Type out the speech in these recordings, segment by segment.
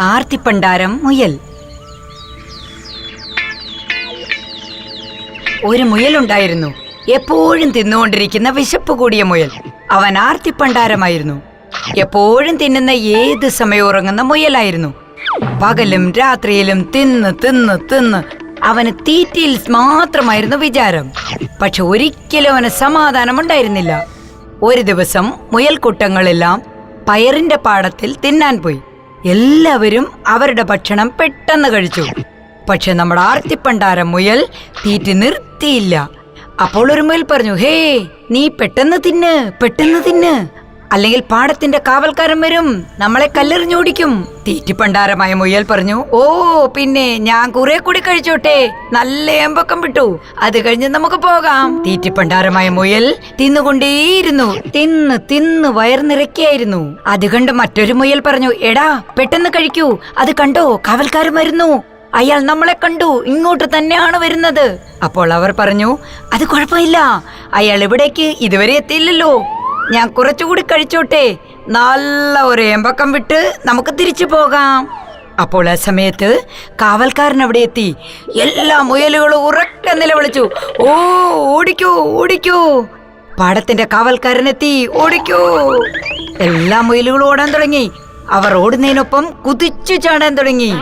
ആർത്തിപ്പണ്ടാരം മുയൽ. ഒരു മുയലുണ്ടായിരുന്നു. എപ്പോഴും തിന്നുകൊണ്ടിരിക്കുന്ന വിശപ്പ് കൂടിയ മുയൽ. അവൻ ആർത്തിപ്പണ്ടാരമായിരുന്നു. എപ്പോഴും തിന്നുന്ന ഏത് സമയം ഉറങ്ങുന്ന മുയലായിരുന്നു. പകലും രാത്രിയിലും തിന്ന് തിന്ന് തിന്ന് അവന് തീറ്റയിൽ മാത്രമായിരുന്നു വിചാരം. പക്ഷെ ഒരിക്കലും അവന് സമാധാനം ഉണ്ടായിരുന്നില്ല ഒരു ദിവസം മുയൽക്കൂട്ടങ്ങളെല്ലാം പയറിന്റെ പാടത്തിൽ തിന്നാൻ പോയി. എല്ലാവരും അവരുടെ ഭക്ഷണം പെട്ടെന്ന് കഴിച്ചു. പക്ഷെ നമ്മുടെ ആർത്തിപ്പണ്ടാരം മുയൽ തീറ്റി നിർത്തിയില്ല. അപ്പോൾ ഒരു മുയൽ പറഞ്ഞു ഹേ നീ പെട്ടെന്ന് തിന്ന് പെട്ടെന്ന് തിന്ന്. അല്ലെങ്കിൽ പാടത്തിന്റെ കാവൽക്കാരൻ വരും. നമ്മളെ കല്ലെറിഞ്ഞോടിക്കും. തീറ്റിപ്പണ്ടാരമായ മുയൽ പറഞ്ഞു ഓ പിന്നെ ഞാൻ കുറെ കൂടി കഴിച്ചോട്ടെ. നല്ല ഏമ്പക്കം വിട്ടു. അത് കഴിഞ്ഞ് നമുക്ക് പോകാം. തീറ്റിപ്പണ്ടാരമായ മുയൽ തിന്നുകൊണ്ടേയിരുന്നു. തിന്ന് തിന്ന് വയർ നിറയ്ക്കായിരുന്നു. അത് കണ്ട് മറ്റൊരു മുയൽ പറഞ്ഞു എടാ പെട്ടെന്ന് കഴിക്കൂ. അത് കണ്ടോ കാവൽക്കാരൻ വരുന്നു. അയാൾ നമ്മളെ കണ്ടു. ഇങ്ങോട്ട് തന്നെയാണ് വരുന്നത്. അപ്പോൾ അവർ പറഞ്ഞു അത് കുഴപ്പമില്ല. അയാൾ ഇവിടേക്ക് ഇതുവരെ എത്തിയില്ലല്ലോ. ഞാൻ കുറച്ചുകൂടി കഴിച്ചോട്ടെ. നല്ല ഒരു എമ്പക്കം വിട്ട് നമുക്ക് തിരിച്ചു പോകാം. അപ്പോൾ ആ സമയത്ത് കാവൽക്കാരൻ അവിടെ എത്തി. എല്ലാ മുയലുകളും ഉറക്കെ നിലവിളിച്ചു. ഓ ഓടിക്കൂ ഓടിക്കൂ. പാടത്തിന്റെ കാവൽക്കാരനെത്തി ഓടിക്കൂ. എല്ലാ മുയലുകളും ഓടാൻ തുടങ്ങി. അവർ ഓടുന്നതിനൊപ്പം കുതിച്ചു ചാടാൻ തുടങ്ങി.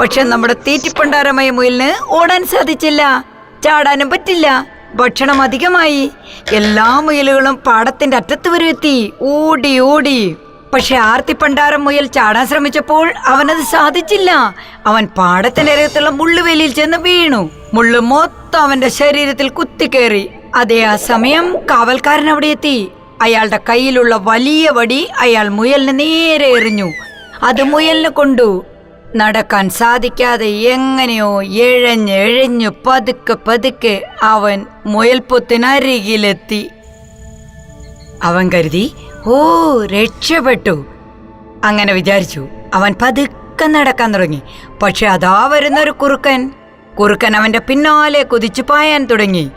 പക്ഷെ നമ്മുടെ തീറ്റിപ്പണ്ടാരമായ മുയലിന് ഓടാൻ സാധിച്ചില്ല. ചാടാനും പറ്റില്ല. ഭക്ഷണം അധികമായി എല്ലാ മുയലുകളും പാടത്തിന്റെ അറ്റത്ത് വരെ എത്തി. ഓടി ഓടി. പക്ഷെ ആർത്തിപ്പണ്ടാരം മുയൽ ചാടാൻ ശ്രമിച്ചപ്പോൾ അവനത് സാധിച്ചില്ല. അവൻ പാടത്തിനരകത്തുള്ള മുള്ളുവേലിയിൽ ചെന്ന് വീണു. മുള്ളു മൊത്തം അവന്റെ ശരീരത്തിൽ കുത്തിക്കേറി. അതേ ആ സമയം കാവൽക്കാരൻ അവിടെ എത്തി. അയാളുടെ കയ്യിലുള്ള വലിയ വടി അയാൾ മുയലിന് നേരെ എറിഞ്ഞു. അത് മുയലിന് കൊണ്ടു. നടക്കാൻ സാധിക്കാതെ എങ്ങനെയോ എഴഞ്ഞ് എഴഞ്ഞു പതുക്കെ പതുക്കെ അവൻ മുയൽപ്പൊത്തിനരികിലെത്തി. അവൻ കരുതി ഓ രക്ഷപ്പെട്ടു. അങ്ങനെ വിചാരിച്ചു അവൻ പതുക്കെ നടക്കാൻ തുടങ്ങി. പക്ഷെ അതാ വരുന്നൊരു കുറുക്കൻ. കുറുക്കൻ അവന്റെ പിന്നാലെ കുതിച്ചു പായാൻ തുടങ്ങി.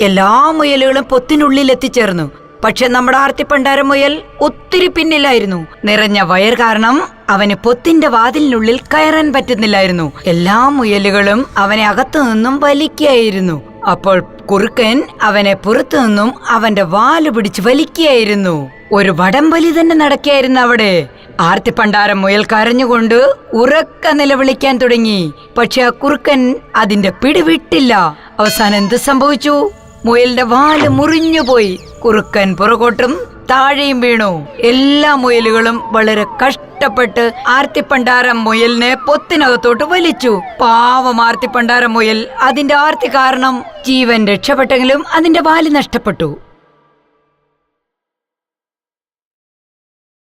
എല്ലാ മുയലുകളും പൊത്തിനുള്ളിൽ എത്തിച്ചേർന്നു പക്ഷെ നമ്മുടെ ആർത്തിപ്പണ്ടാര മുയൽ ഒത്തിരി പിന്നിലായിരുന്നു. നിറഞ്ഞ വയർ കാരണം അവന് പൊത്തിന്റെ വാതിലിനുള്ളിൽ കയറാൻ പറ്റുന്നില്ലായിരുന്നു. എല്ലാ മുയലുകളും അവനെ അകത്തു നിന്നും വലിക്കുകയായിരുന്നു. അപ്പോൾ കുറുക്കൻ അവനെ പുറത്തു നിന്നും അവന്റെ വാൽ പിടിച്ച് വലിക്കുകയായിരുന്നു. ഒരു വടംവലി തന്നെ നടക്കുകയായിരുന്നു അവിടെ. ആർത്തിപ്പണ്ടാരം മുയൽ കരഞ്ഞുകൊണ്ട് ഉറക്ക നിലവിളിക്കാൻ തുടങ്ങി. പക്ഷെ ആ കുറുക്കൻ അതിന്റെ പിടിവിട്ടില്ല അവസാനം എന്ത് സംഭവിച്ചു? മുയലിന്റെ വാൽ മുറിഞ്ഞുപോയി കുറുക്കൻ പുറകോട്ടും താഴെയും വീണു. എല്ലാ മുയലുകളും വളരെ കഷ്ടപ്പെട്ട് ആർത്തിപ്പണ്ടാരം മുയലിനെ പൊത്തിനകത്തോട്ട് വലിച്ചു. പാവം ആർത്തിപ്പണ്ടാരം മുയൽ അതിന്റെ ആർത്തി കാരണം ജീവൻ രക്ഷപ്പെട്ടെങ്കിലും അതിന്റെ വാൽ നഷ്ടപ്പെട്ടു.